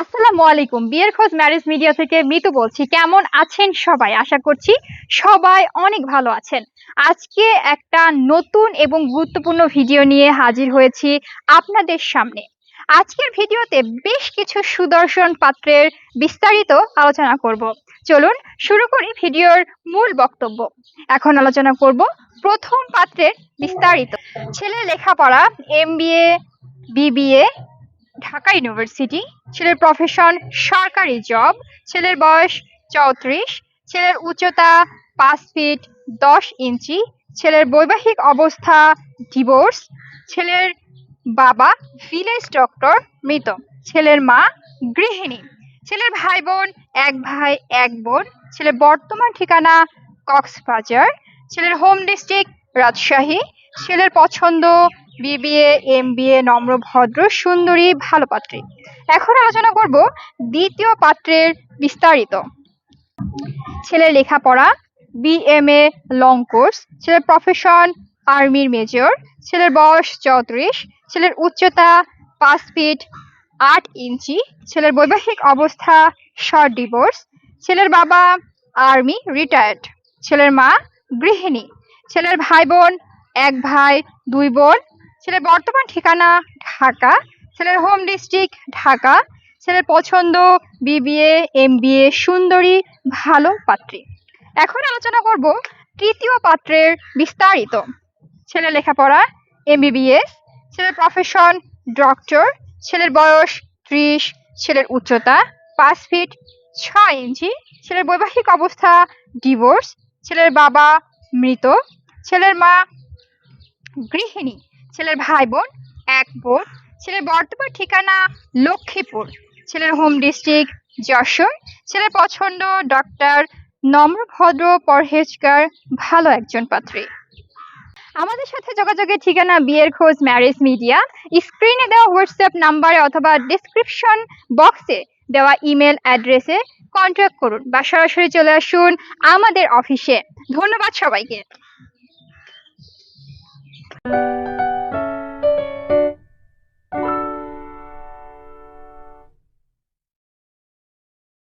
আসসালামু আলাইকুম। বিয়ের খোঁজ ম্যারেজ মিডিয়া থেকে মিতু বলছি। কেমন আছেন সবাই? আশা করছি সবাই অনেক ভালো আছেন। আজকে একটা নতুন এবং গুরুত্বপূর্ণ ভিডিও নিয়ে হাজির হয়েছি আপনাদের সামনে। আজকের ভিডিওতে বেশ কিছু সুদর্শন পাত্রের বিস্তারিত আলোচনা করব। চলুন শুরু করি ভিডিওর মূল বক্তব্য। এখন আলোচনা করব প্রথম পাত্রের বিস্তারিত। ছেলে লেখাপড়া, M BA BBA Dhaka university, ছেলের প্রফেশন সরকারি জব ছেলের বয়স চৌত্রিশ, ছেলের উচ্চতা পাঁচ ফিট দশ ইঞ্চি, ছেলের বৈবাহিক অবস্থা ডিভোর্স ছেলের বাবা ভিলেজ ডক্টর মৃত, ছেলের মা গৃহিণী, ছেলের ভাই বোন এক ভাই, এক বোন, ছেলের বর্তমান ঠিকানা কক্সবাজার, ছেলের হোম ডিস্ট্রিক্ট রাজশাহী, ছেলের পছন্দ বিবিএ এম বিএ নম্র, ভদ্র, সুন্দরী, ভালো পাত্রী। এখন আলোচনা করব দ্বিতীয় পাত্রের বিস্তারিত। ছেলের লেখাপড়া, বিএমএ লং কোর্স ছেলের প্রফেশন আর্মির মেজর ছেলের বয়স চৌত্রিশ, ছেলের উচ্চতা পাঁচ ফিট আট ইঞ্চি, ছেলের বৈবাহিক অবস্থা শর্ট ডিভোর্স ছেলের বাবা আর্মি রিটায়ার্ড ছেলের মা গৃহিণী, ছেলের ভাই বোন এক ভাই, দুই বোন ছেলের বর্তমান ঠিকানা ঢাকা, ছেলের হোম ডিস্ট্রিক্ট ঢাকা, ছেলের পছন্দ বিবিএ এমবিএ সুন্দরী, ভালো পাত্রী। এখন আলোচনা করব তৃতীয় পাত্রের বিস্তারিত। ছেলের লেখাপড়া এমবিবিএস ছেলের প্রফেশন ডক্টর ছেলের বয়স ত্রিশ, ছেলের উচ্চতা পাঁচ ফিট ছয় ইঞ্চি, ছেলের বৈবাহিক অবস্থা ডিভোর্স ছেলের বাবা মৃত, ছেলের মা গৃহিণী। ছেলের ভাই বোন এক বোন, ছেলের বর্তমান ঠিকানা লক্ষ্মীপুর, ছেলের হোম ডিস্ট্রিক্ট যশোর, ছেলের পছন্দ ডক্টর নম্র ভদ্র পরহেজগার, ভালো একজন পাত্রী। আমাদের সাথে যোগাযোগের ঠিকানা বিয়ের খোঁজ ম্যারেজ মিডিয়া স্ক্রিনে দেওয়া হোয়াটসঅ্যাপ নাম্বারে অথবা ডিসক্রিপশন বক্সে দেওয়া ইমেল অ্যাড্রেসে কন্ট্যাক্ট করুন বা সরাসরি চলে আসুন আমাদের অফিসে ধন্যবাদ সবাইকে।